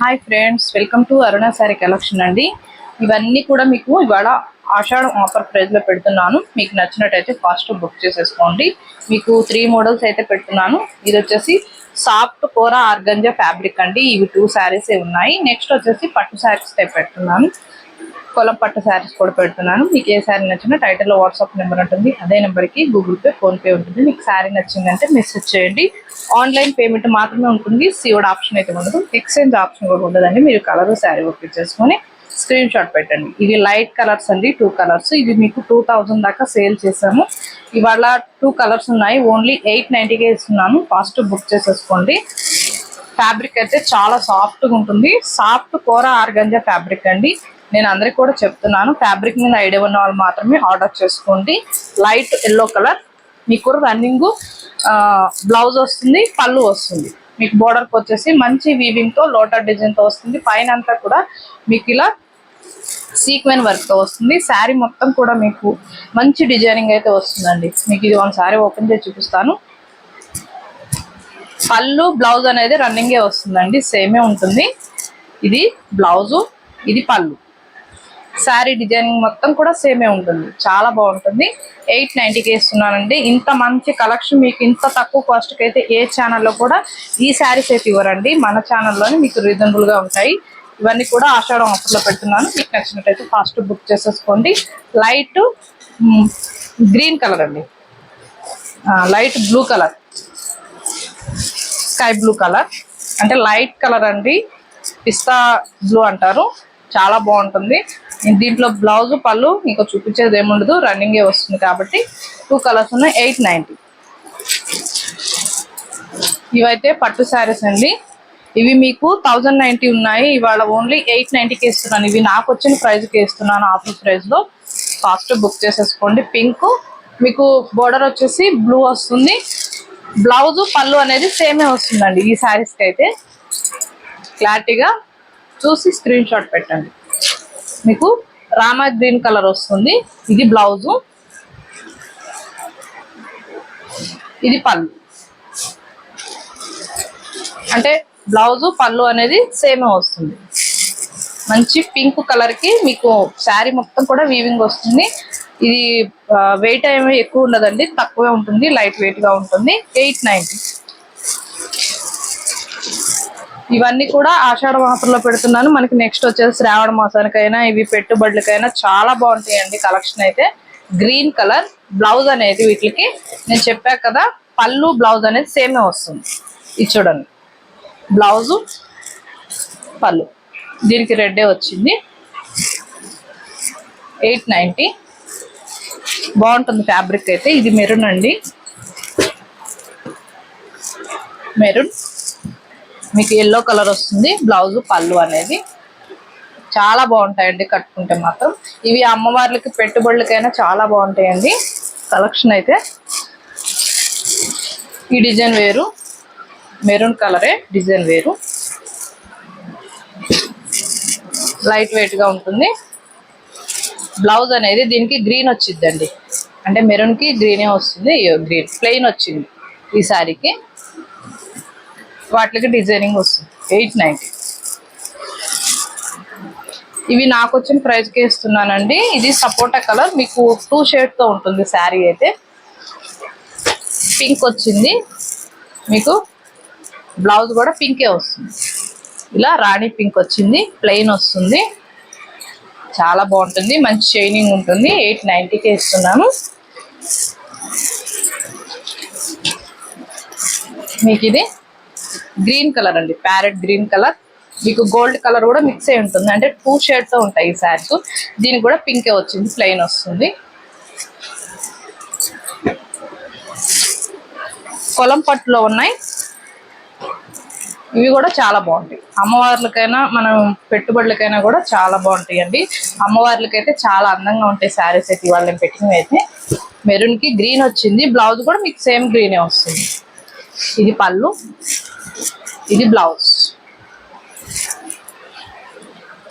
Hi friends welcome to Aruna sari collection అండి. ఇవన్నీ కూడా మీకు ఇవాళ ఆషాఢం ఆఫర్ ప్రైజ్లో పెడుతున్నాను. మీకు నచ్చినట్టయితే ఫాస్ట్ బుక్ చేసేసుకోండి. మీకు త్రీ మోడల్స్ అయితే పెడుతున్నాను. ఇది వచ్చేసి సాఫ్ట్ కూర ఆర్గంజా ఫ్యాబ్రిక్ అండి. ఇవి టూ శారీస్ ఉన్నాయి. నెక్స్ట్ వచ్చేసి పట్టు శారీస్ టైప్ పెడుతున్నాను. కొలం పట్టు శారీస్ కూడా పెడుతున్నాను. మీకు ఏ శారీ నచ్చినా టైటిల్లో వాట్సాప్ నెంబర్ ఉంటుంది. అదే నెంబర్కి గూగుల్ పే ఫోన్పే ఉంటుంది. మీకు శారీ నచ్చిందంటే మెసేజ్ చేయండి. ఆన్లైన్ పేమెంట్ మాత్రమే ఉంటుంది. సీఓడ్ ఆప్షన్ అయితే ఉండదు. ఎక్స్చేంజ్ ఆప్షన్ కూడా ఉండదండి. మీరు కలర్ శారీ ఓకే చేసుకొని స్క్రీన్ షాట్ పెట్టండి. ఇవి లైట్ కలర్స్ అండి. Two colours. ఇవి మీకు టూ థౌజండ్ దాకా సేల్ చేసాము ఇవాళ టూ కలర్స్ ఉన్నాయి. ఓన్లీ ఎయిట్ నైంటీకే ఇస్తున్నాను ఫాస్ట్ బుక్ చేసేసుకోండి. ఫ్యాబ్రిక్ అయితే చాలా సాఫ్ట్గా ఉంటుంది. సాఫ్ట్ కూర ఆర్గంజా ఫ్యాబ్రిక్ అండి. నేను అందరికి కూడా చెప్తున్నాను. ఫ్యాబ్రిక్ మీద ఐడియా ఉన్న వాళ్ళు మాత్రమే ఆర్డర్ చేసుకోండి. లైట్ ఎల్లో కలర్ మీకు రన్నింగ్ బ్లౌజ్ వస్తుంది పళ్ళు వస్తుంది. మీకు బోర్డర్కి వచ్చేసి మంచి వీవింగ్తో లోటర్ డిజైన్తో వస్తుంది. పైన అంతా కూడా మీకు ఇలా సీక్వెన్ వర్క్తో వస్తుంది. శారీ మొత్తం కూడా మీకు మంచి డిజైనింగ్ అయితే వస్తుందండి. మీకు ఇది వన్ శారీ ఓపెన్ చేసి చూపిస్తాను. పళ్ళు బ్లౌజ్ అనేది రన్నింగే వస్తుందండి. సేమే ఉంటుంది. ఇది బ్లౌజు ఇది పళ్ళు. శారీ డిజైనింగ్ మొత్తం కూడా సేమే ఉంటుంది. చాలా బాగుంటుంది. ఎయిట్ నైంటీకి ఇస్తున్నానండి ఇంత మంచి కలెక్షన్ మీకు ఇంత తక్కువ కాస్ట్కి అయితే ఏ ఛానల్లో కూడా ఈ శారీస్ అయితే ఇవ్వరండి. మన ఛానల్లోనే మీకు రీజనబుల్గా ఉంటాయి. ఇవన్నీ కూడా ఆషాఢం ఆఫర్లో పెడుతున్నాను. మీకు నచ్చినట్టయితే ఫాస్ట్ బుక్ చేసేసుకోండి. లైట్ గ్రీన్ కలర్ అండి. Light blue colour sky blue colour అంటే లైట్ కలర్ అండి. పిస్తా బ్లూ అంటారు. చాలా బాగుంటుంది. దీంట్లో బ్లౌజ్ పళ్ళు మీకు చూపించేది ఏముండదు రన్నింగే వస్తుంది కాబట్టి టూ కలర్స్ ఉన్నాయి ఎయిట్ నైంటీ ఇవైతే పట్టు శారీస్ అండి. ఇవి మీకు థౌజండ్ నైంటీ ఉన్నాయి. ఇవాళ ఓన్లీ ఎయిట్ నైంటీకి ఇస్తున్నాను. ఇవి నాకు వచ్చిన ప్రైజ్కి ఇస్తున్నాను ఆఫర్ ప్రైస్లో ఫాస్ట్ బుక్ చేసేసుకోండి. పింక్ మీకు బోర్డర్ వచ్చేసి బ్లూ వస్తుంది. బ్లౌజ్ పళ్ళు అనేది సేమే వస్తుందండి ఈ శారీస్కి అయితే. క్లారిటీగా చూసి స్క్రీన్ షాట్ పెట్టండి. మీకు రామా గ్రీన్ కలర్ వస్తుంది. ఇది బ్లౌజు. ఇది పళ్ళు. అంటే బ్లౌజు పళ్ళు అనేది సేమే వస్తుంది. మంచి పింక్ కలర్కి మీకు శారీ మొత్తం కూడా వీవింగ్ వస్తుంది. ఇది వెయిట్ ఏమీ ఎక్కువ ఉండదండి. తక్కువే ఉంటుంది. లైట్ వెయిట్గా ఉంటుంది. ఎయిట్ నైంటీ ఇవన్నీ కూడా ఆషాఢ మాసంలో పెడుతున్నాను. మనకి నెక్స్ట్ వచ్చేసి శ్రావణ మాసానికైనా ఇవి పెట్టుబడులకైనా చాలా బాగుంటాయండి కలెక్షన్ అయితే. గ్రీన్ కలర్ బ్లౌజ్ అనేది వీటికి. నేను చెప్పా కదా పళ్ళు బ్లౌజ్ అనేది సేమే వస్తుంది. ఇది చూడండి. బ్లౌజు పళ్ళు. దీనికి రెడ్డే వచ్చింది. Eight ninety. బాగుంటుంది ఫ్యాబ్రిక్ అయితే. ఇది మెరూన్ అండి. మెరూన్. మీకు ఎల్లో కలర్ వస్తుంది బ్లౌజ్ పళ్ళు అనేది. చాలా బాగుంటాయండి కట్టుకుంటే మాత్రం. ఇవి అమ్మవార్లకి పెట్టుబడులకైనా చాలా బాగుంటాయండి. కలెక్షన్ అయితే. ఈ డిజైన్ వేరు. మెరూన్ కలరే డిజైన్ వేరు. లైట్ వెయిట్గా ఉంటుంది. బ్లౌజ్ అనేది దీనికి గ్రీన్ వచ్చిందండి అంటే మెరూన్కి గ్రీనే వస్తుంది గ్రీన్ ప్లెయిన్ వచ్చింది ఈ శారీకి వాటికి డిజైనింగ్ వస్తుంది. ఎయిట్ నైంటీ ఇవి నాకు వచ్చిన ప్రైస్కే ఇస్తున్నానండి. ఇది సపోటా కలర్. మీకు టూ షేడ్తో ఉంటుంది శారీ అయితే. పింక్ వచ్చింది. మీకు బ్లౌజ్ కూడా పింకే వస్తుంది. ఇలా రాణి పింక్ వచ్చింది. ప్లెయిన్ వస్తుంది. చాలా బాగుంటుంది. మంచి షైనింగ్ ఉంటుంది. ఎయిట్ నైంటీకే ఇస్తున్నాను. మీకు ఇది గ్రీన్ కలర్ అండి ప్యారెట్ గ్రీన్ కలర్. మీకు గోల్డ్ కలర్ కూడా మిక్స్ అయి ఉంటుంది. అంటే టూ షేడ్తో ఉంటాయి ఈ శారీస్. దీనికి కూడా పింకే వచ్చింది ప్లెయిన్ వస్తుంది. కొలం పట్టులో ఉన్నాయి. ఇవి కూడా చాలా బాగుంటాయి. అమ్మవార్లకైనా మనం పెట్టుబడులకైనా కూడా చాలా బాగుంటాయి అండి అమ్మవార్లకైతే చాలా అందంగా ఉంటాయి శారీస్ అయితే ఇవాళ నేను పెట్టినవి అయితే. మెరూన్కి గ్రీన్ వచ్చింది. బ్లౌజ్ కూడా మీకు సేమ్ గ్రీనే వస్తుంది. ఇది పళ్ళు. ఇది బ్లౌజ్.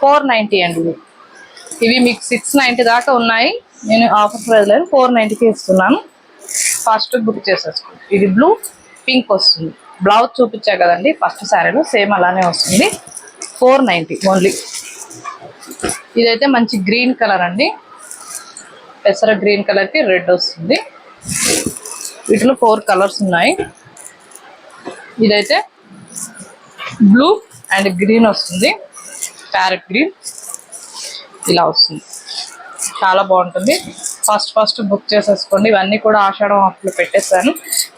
ఫోర్ నైంటీ అండి ఇవి మీకు సిక్స్ నైంటీ దాకా ఉన్నాయి. నేను ఆఫర్ ప్రైస్ లేదు ఫోర్ నైంటీకి ఇస్తున్నాను. ఫస్ట్ బుక్ చేసేసుకోండి. ఇది బ్లూ పింక్ వస్తుంది. బ్లౌజ్ చూపించా కదండి ఫస్ట్ శారీలో సేమ్ అలానే వస్తుంది. ఫోర్ నైంటీ ఓన్లీ ఇదైతే మంచి గ్రీన్ కలర్ అండి. పెసర గ్రీన్ కలర్కి రెడ్ వస్తుంది. వీటిలో ఫోర్ కలర్స్ ఉన్నాయి. ఇదైతే బ్లూ అండ్ గ్రీన్ వస్తుంది. ప్యారెట్ గ్రీన్ ఇలా వస్తుంది. చాలా బాగుంటుంది. ఫస్ట్ ఫస్ట్ బుక్ చేసేసుకోండి. ఇవన్నీ కూడా ఆషాఢం ఆఫ్లో పెట్టేస్తాను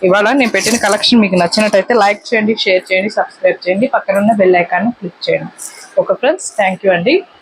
ఇవాళ నేను పెట్టిన కలెక్షన్ మీకు నచ్చినట్టయితే లైక్ చేయండి షేర్ చేయండి సబ్స్క్రైబ్ చేయండి. పక్కన ఉన్న బెల్ ఐకాన్ని క్లిక్ చేయండి. ఓకే ఫ్రెండ్స్ థ్యాంక్ యూ అండి.